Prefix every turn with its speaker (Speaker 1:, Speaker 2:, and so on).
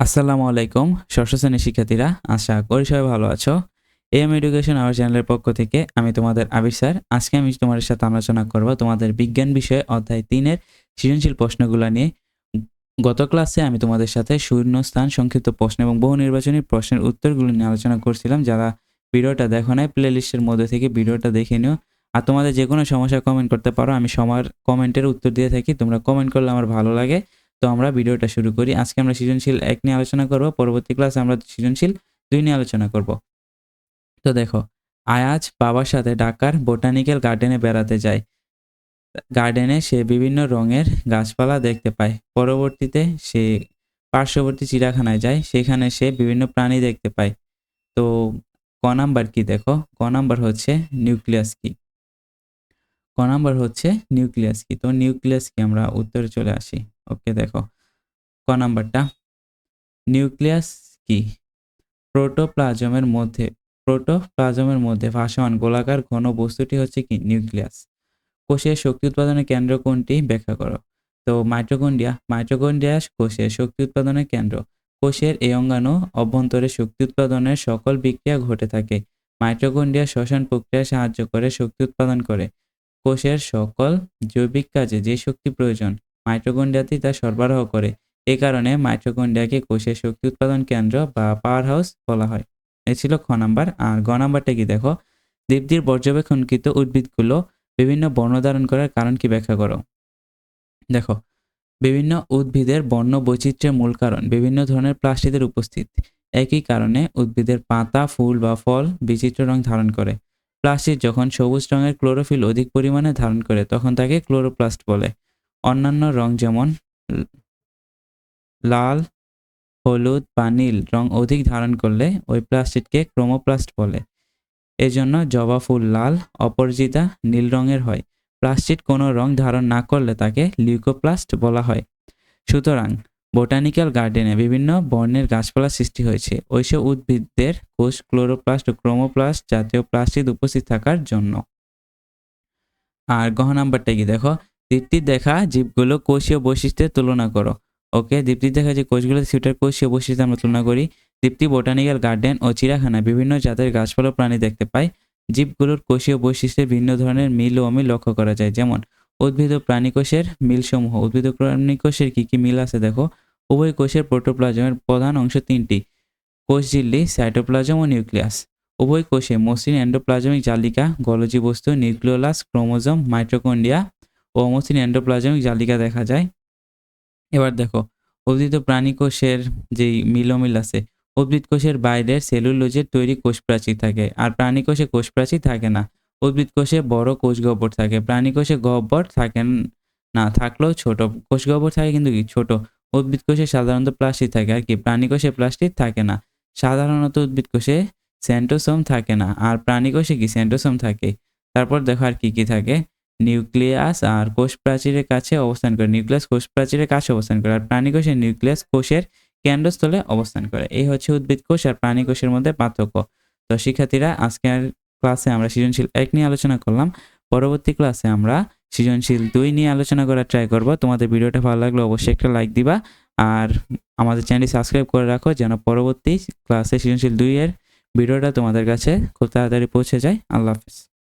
Speaker 1: আসসালামু আলাইকুম, ষষ্ঠ শ্রেণির শিক্ষার্থীরা, আশা করি সবাই ভালো আছো। এম এডুকেশন আওয়ার চ্যানেলের পক্ষ থেকে আমি তোমাদের আবির স্যার। আজকে আমি তোমাদের সাথে আলোচনা করব তোমাদের বিজ্ঞান বিষয়ে অধ্যায় তিনের সৃজনশীল প্রশ্নগুলো নিয়ে। গত ক্লাসে আমি তোমাদের সাথে শূন্য স্থান সংক্ষিপ্ত প্রশ্ন এবং বহু নির্বাচনী প্রশ্নের উত্তরগুলো নিয়ে আলোচনা করছিলাম। যারা ভিডিওটা দেখো নাই প্লে লিস্টের মধ্যে থেকে ভিডিওটা দেখে নিও। আর তোমাদের যে কোনো সমস্যা কমেন্ট করতে পারো, আমি সবার কমেন্টের উত্তর দিয়ে থাকি। তোমরা কমেন্ট করলে আমার ভালো লাগে। তো আমরা ভিডিওটা শুরু করি। আজকে আমরা সৃজনশীল এক নিয়ে আলোচনা করব, পরবর্তী ক্লাসে আমরা সৃজনশীল দুই নিয়ে আলোচনা করব। তো দেখো, আয়াজ বাবার সাথে ঢাকার বোটানিক্যাল গার্ডেনে বেড়াতে যায়। গার্ডেনে সে বিভিন্ন রঙের গাছপালা দেখতে পায়। পরবর্তীতে সে পার্শ্ববর্তী চিড়িয়াখানায় যায়, সেখানে সে বিভিন্ন প্রাণী দেখতে পায়। তো ক নাম্বার কি দেখো? ক নাম্বার হচ্ছে নিউক্লিয়াস কি? ক নাম্বার হচ্ছে নিউক্লিয়াস কি? তো নিউক্লিয়াস কি? আমরা উত্তরে চলে আসি। ওকে, দেখো। ক নাম্বারটা? নিউক্লিয়াস কি? প্রোটোপ্লাজমের মধ্যে প্রোটোপ্লাজমের মধ্যে ভাসমান গোলাকার ঘন বস্তুটি হচ্ছে কি? নিউক্লিয়াস। কোষের শক্তি উৎপাদনের কেন্দ্র কোনটি? ব্যাখ্যা করো। তো মাইটোকন্ডিয়া মাইটোকন্ডিয়া কোষের শক্তি উৎপাদনের কেন্দ্র। কোষের এই অঙ্গাণু অভ্যন্তরে শক্তি উৎপাদনের সকল বিক্রিয়া ঘটে থাকে। মাইটোকন্ডিয়া শ্বসন প্রক্রিয়ায় সাহায্য করে শক্তি উৎপাদন করে। কোষের সকল জৈবিক কাজে যে শক্তি প্রয়োজন মাইটোকন্ডিয়াতেই তা সরবরাহ করে। এই কারণে মাইটোকন্ডিয়াকে কোষের শক্তি উৎপাদন কেন্দ্র বা পাওয়ার হাউস বলা হয়। এ ছিল খ নাম্বার। আর গ নাম্বারটা কি দেখো? দীপ্তির পর্যবেক্ষণকৃত উদ্ভিদগুলো বিভিন্ন বর্ণ ধারণ করার কারণ কি ব্যাখ্যা করো? দেখো, বিভিন্ন উদ্ভিদের বর্ণ বৈচিত্র্যের মূল কারণ বিভিন্ন ধরনের প্লাস্টিকের উপস্থিত। একই কারণে উদ্ভিদের পাতা, ফুল বা ফল বিচিত্র রং ধারণ করে। প্লাস্টিক যখন সবুজ রঙের ক্লোরোফিল অধিক পরিমাণে ধারণ করে, তখন তাকে ক্লোরোপ্লাস্ট বলে। অন্যান্য রং যেমন লাল, হলুদ বা নীল রং অধিক ধারণ করলে ওই প্লাস্টিককে ক্রোমোপ্লাস্ট বলে। এজন্য জবা ফুল লাল অপরাজিতা নীল রঙের হয়। প্লাস্টিক কোনো রং ধারণ না করলে তাকে লিউকোপ্লাস্ট বলা হয়। সুতরাং বোটানিক্যাল গার্ডেনে বিভিন্ন বর্ণের গাছপালা সৃষ্টি হয়েছে। ওইসব উদ্ভিদদের কোষ, ক্লোরোপ্লাস্ট ও ক্রোমোপ্লাস্ট জাতীয় প্লাস্টিক উপস্থিত থাকার জন্য। আর গহ নাম্বারটা কি দেখো? দীপ্তির দেখা জীবগুলো কোষীয় বৈশিষ্ট্যের তুলনা করো। ওকে দীপ্তির দেখা যে কোষগুলো সেটার কোষীয় বৈশিষ্ট্য আমরা তুলনা করি। দীপ্তি বোটানিক্যাল গার্ডেন ও চিড়াখানায় বিভিন্ন জাতের গাছপালা প্রাণী দেখতে পাই জীবগুলোর কোষীয় বৈশিষ্ট্যে ভিন্ন ধরনের মিল ও অমিল লক্ষ্য করা যায়। যেমন, উদ্ভিদ ও প্রাণীকোষের মিলসমূহ। উদ্ভিদ ও প্রাণীকোষের কী কী মিল আছে দেখো? উভয় কোষের প্রোটোপ্লাজমের প্রধান অংশ তিনটি। কোষ ঝিল্লি, সাইটোপ্লাজম ও নিউক্লিয়াস। উভয় কোষে মসৃণ এন্ডোপ্লাজমিক জালিকা গলজি বস্তু নিউক্লিওলাস, ক্রোমোজোম মাইট্রোকন্ডিয়া ও অমসৃণ এন্ডোপ্লাজমিক জালিকা দেখা যায়। এবার দেখো, উদ্ভিদ প্রাণী কোষের যেই মিলমিল আছে, উদ্ভিদ কোষের বাইরের সেলুলোজের তৈরি কোষ প্রাচীর থাকে, আর প্রাণী কোষে কোষ প্রাচীর থাকে না। উদ্ভিদ কোষে বড় কোষ গহ্বর থাকে, প্রাণী কোষে গহ্বর থাকে না, থাকলেও ছোট। কোষ গহ্বর থাকে কিন্তু কি? ছোট। উদ্ভিদ কোষে সাধারণত প্লাস্টিক থাকে, আর কি? প্রাণী কোষে প্লাস্টিক থাকে না। সাধারণত উদ্ভিদ কোষে সেন্টোসোম থাকে না, আর প্রাণী কোষে কি? সেন্টোসোম থাকে। তারপর দেখো আর কি কি থাকে? নিউক্লিয়াস আর কোষ প্রাচীরের কাছে অবস্থান করে। নিউক্লিয়াস কোষ প্রাচীরের কাছে অবস্থান করে আর প্রাণী কোষের নিউক্লিয়াস কোষের কেন্দ্রস্থলে অবস্থান করে। এই হচ্ছে উদ্ভিদ কোষ আর প্রাণী কোষের মধ্যে পার্থক্য। তো শিক্ষার্থীরা, আজকের ক্লাসে আমরা সৃজনশীল এক নিয়ে আলোচনা করলাম। পরবর্তী ক্লাসে আমরা সৃজনশীল দুই নিয়ে আলোচনা করার ট্রাই করব। তোমাদের ভিডিওটা ভালো লাগলে অবশ্যই একটা লাইক দিবা আর আমাদের চ্যানেলটি সাবস্ক্রাইব করে রাখো যেন পরবর্তী ক্লাসে সৃজনশীল দুইয়ের ভিডিওটা তোমাদের কাছে খুব তাড়াতাড়ি পৌঁছে যায়। আল্লাহ হাফিজ।